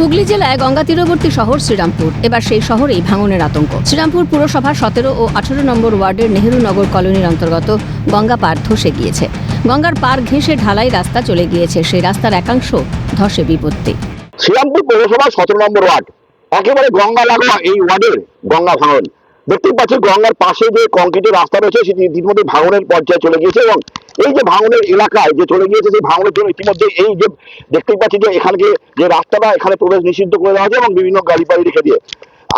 হুগলি জেলায় গঙ্গা তীরবর্তী শহর শ্রীরামপুর। এবার সেই শহরেই ভাঙনের আতঙ্ক। শ্রীরামপুর পুরসভা সতেরো ও আঠেরো নম্বর ওয়ার্ডের নেহেরু নগর কলোনির অন্তর্গত গঙ্গা পার ধসে গিয়েছে। গঙ্গার পার ঘেঁষে ঢালাই রাস্তা চলে গিয়েছে। সেই রাস্তার একাংশ ধসে বিপত্তি। শ্রীরামপুর পৌরসভা সতেরো নম্বর ওয়ার্ড। একেবারে গঙ্গা লাগোয়া এই ওয়ার্ডের গঙ্গা ভাঙন। দেখতেই পাচ্ছি গঙ্গার পাশে যে কংক্রিটের রাস্তা রয়েছে, সেটি ইতিমধ্যে ভাঙনের পর্যায়ে চলে গিয়েছে এবং এই যে ভাঙনের এলাকায় যে চলে গিয়েছে, সেই ভাঙনের জন্য ইতিমধ্যে এই যে দেখতেই পাচ্ছি যে এখানকে যে রাস্তাটা, এখানে প্রবেশ নিষিদ্ধ করে দেওয়া হয়েছে এবং বিভিন্ন গাড়ি পাড়ি রেখে দিয়ে।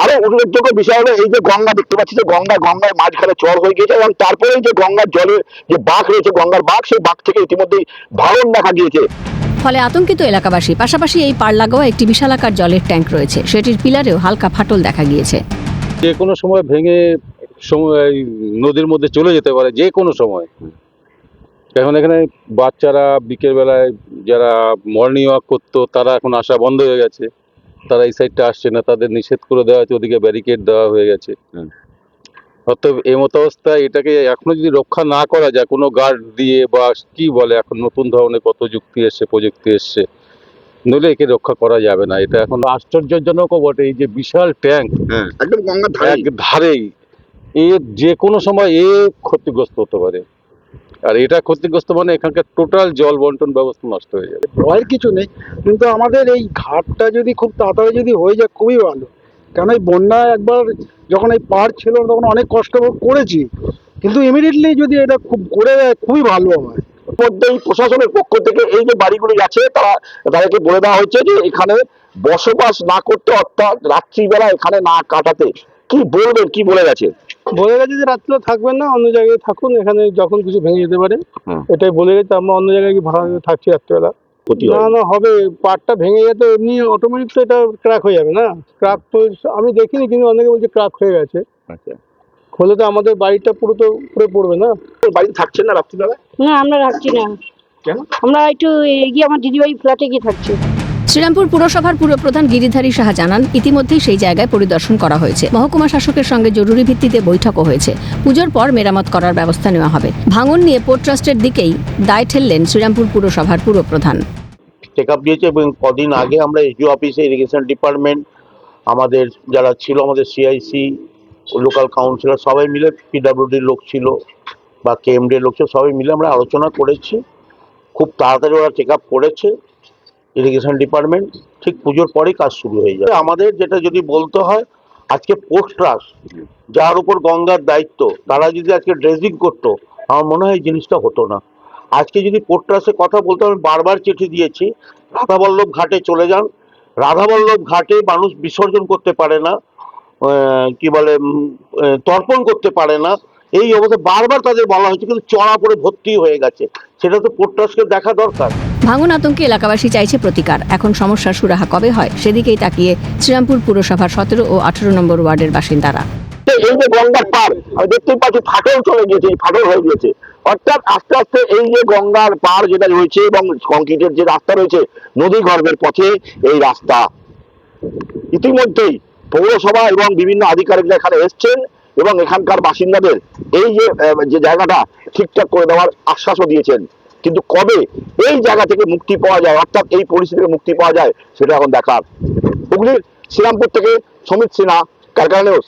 আরও উল্লেখযোগ্য বিষয় হলো, এই যে গঙ্গা, দেখতে পাচ্ছি যে গঙ্গা গঙ্গায় মাঝখানে চর হয়ে গিয়েছে এবং তারপরে যে গঙ্গার জলের যে বাঘ রয়েছে, গঙ্গার বাঘ সেই বাঘ থেকে ইতিমধ্যেই ভাঙন দেখা গিয়েছে। ফলে আতঙ্কিত এলাকাবাসী, পাশাপাশি এই পার লাগোয়া একটি বিশালাকার জলের ট্যাঙ্ক রয়েছে। সেটির পিলারেও হালকা ফাটল দেখা গিয়েছে। যে কোনো সময় ভেঙে সময় নদীর মধ্যে চলে যেতে পারে যে কোনো সময়। এখন এখানে বাচ্চারা বিকেল বেলায় যারা মর্নিং ওয়াক করতো তারা এখন আসা বন্ধ হয়ে গেছে। তারা এই সাইডটা আসছে না তাদের নিষেধ করে দেওয়া হয়েছে ওদিকে ব্যারিকেড দেওয়া হয়ে গেছে। অতএব এই মতো অবস্থায় এটাকে এখনও যদি রক্ষা না করা যায় কোনো গার্ড দিয়ে বা কি বলে এখন নতুন ধরনের কত যুক্তি এসছে প্রযুক্তি এসছে নইলে একে রক্ষা করা যাবে না। এটা এখন আশ্চর্যজনকও বটে। এই যে বিশাল ট্যাঙ্ক একদম গঙ্গার ধারে ধারেই এ যে কোনো সময় এ ক্ষতিগ্রস্ত হতে পারে। আর এটা ক্ষতিগ্রস্ত মানে এখানকার টোটাল জল বন্টন ব্যবস্থা নষ্ট হয়ে যাবে। ভয়ের কিছু নেই। কিন্তু আমাদের এই ঘাটটা যদি খুব তাড়াতাড়ি যদি হয়ে যায় খুবই ভালো। কেন এই বন্যা একবার যখন এই পার ছিল তখন অনেক কষ্ট করেছি। কিন্তু ইমিডিয়েটলি যদি এটা খুব করে দেয় খুবই ভালো হয়। মধ্যেই প্রশাসনের পক্ষ থেকে এই যে বাড়িগুলি আছে তারা তাদেরকে বলে দেওয়া হচ্ছে যে এখানে বসবাস না করতে অর্থাৎ রাত্রিবেলা এখানে না কাটাতে। কি বলবেন কি বলে গেছে? বলে গেছে যে রাত্রে থাকবেন না অন্য জায়গায় থাকুন এখানে যখন কিছু ভেঙে যেতে পারে। এটাই বলে গেছে আমরা অন্য জায়গায় কি ভাড়া থাকছি রাত্রিবেলা। না না হবে পাটটা ভেঙে যেতে এমনি অটোমেটিক তো এটা ক্র্যাক হয়ে যাবে না। ক্র্যাক তো আমি দেখিনি কিন্তু অনেকে বলছে ক্র্যাক হয়ে গেছে। আচ্ছা। হলে তো আমাদের বাড়িটা পুরো তো পুরো পড়বে না? বাড়িতে থাকছেন না রাত্রিবেলা? না আমরা রাখছি না। কেন? আমরা একটু এগিয়ে আমার দিদিবাড়ি ফ্ল্যাটে গিয়ে থাকছি। শ্রীরামপুর পুরসভার পুরপ্রধান গিরিধারী সাহা জানান ইতিমধ্যেই সেই জায়গায় পরিদর্শন করা হয়েছে। মহকুমা শাসকের সঙ্গে জরুরি ভিত্তিতে বৈঠকও হয়েছে। পুজোর পর মেরামত করার ব্যবস্থা নেওয়া হবে। ভাঙন নিয়ে পোর্ট ট্রাস্টের দিকেই দায় ঠেললেন শ্রীরামপুর পুরসভার পুরপ্রধান। চেক আপ দিয়েছে এবং কদিন আগে আমরা এসডিও অফিসে ইরিগেশন ডিপার্টমেন্ট আমাদের যারা ছিল আমাদের সিআইসি লোকাল কাউন্সিলর সবাই মিলে পিডাব্লিউডির লোক ছিল বা কেএমডি লোক ছিল, সবাই মিলে আমরা আলোচনা করেছি। খুব তাড়াতাড়ি ওরা চেক আপ করেছে ইরিগেশন ডিপার্টমেন্ট ঠিক পুজোর পরেই কাজ শুরু হয়ে যাবে। আমাদের যেটা যদি বলতে হয়, আজকে পোস্ট ট্রাস্ট যার উপর গঙ্গার দায়িত্ব, তারা যদি আজকে ড্রেজিং করতো, আমার মনে হয় এই জিনিসটা হতো না। আজকে যদি পোর্ট ট্রাস্টের কথা বলতে আমি বারবার চিঠি দিয়েছি, রাধাবল্লভ ঘাটে চলে যান। রাধাবল্লভ ঘাটে মানুষ বিসর্জন করতে পারে না। কি বলে তর্পণ করতে পারে না। এই অবস্থায় বারবার তাদের বলা হয়েছে কিন্তু চড়া পড়ে ভর্তি হয়ে গেছে। সেটা তো পোর্ট ট্রাস্টকে দেখা দরকার। ভাঙন আতঙ্কে এলাকাবাসী চাইছে প্রতিকার। এখন সমস্যার সুরাহা কবে হয় সেদিকেই তাকিয়ে শ্রীরামপুর পুরসভার সতেরো ও আঠেরো নম্বর ওয়ার্ডের বাসিন্দারা। এই যে গঙ্গার পার আমি দেখতেই পাচ্ছি ফাটল চলে গিয়েছে ফাটল হয়ে গিয়েছে। অর্থাৎ আস্তে আস্তে এই যে গঙ্গার পার যেটা রয়েছে এবং কংক্রিটের যে রাস্তা রয়েছে নদী গর্ভের পথে এই রাস্তা। ইতিমধ্যেই পৌরসভা এবং বিভিন্ন আধিকারিকরা এখানে এসছেন এবং এখানকার বাসিন্দাদের এই যে জায়গাটা ঠিকঠাক করে দেওয়ার আশ্বাসও দিয়েছেন। কিন্তু কবে এই জায়গা থেকে মুক্তি পাওয়া যায়, অর্থাৎ এই পরিস্থিতি থেকে মুক্তি পাওয়া যায়, সেটা এখন দেখার। হুগলির শ্রীরামপুর থেকে সমিত সিনহা, কারখানা নিউজ।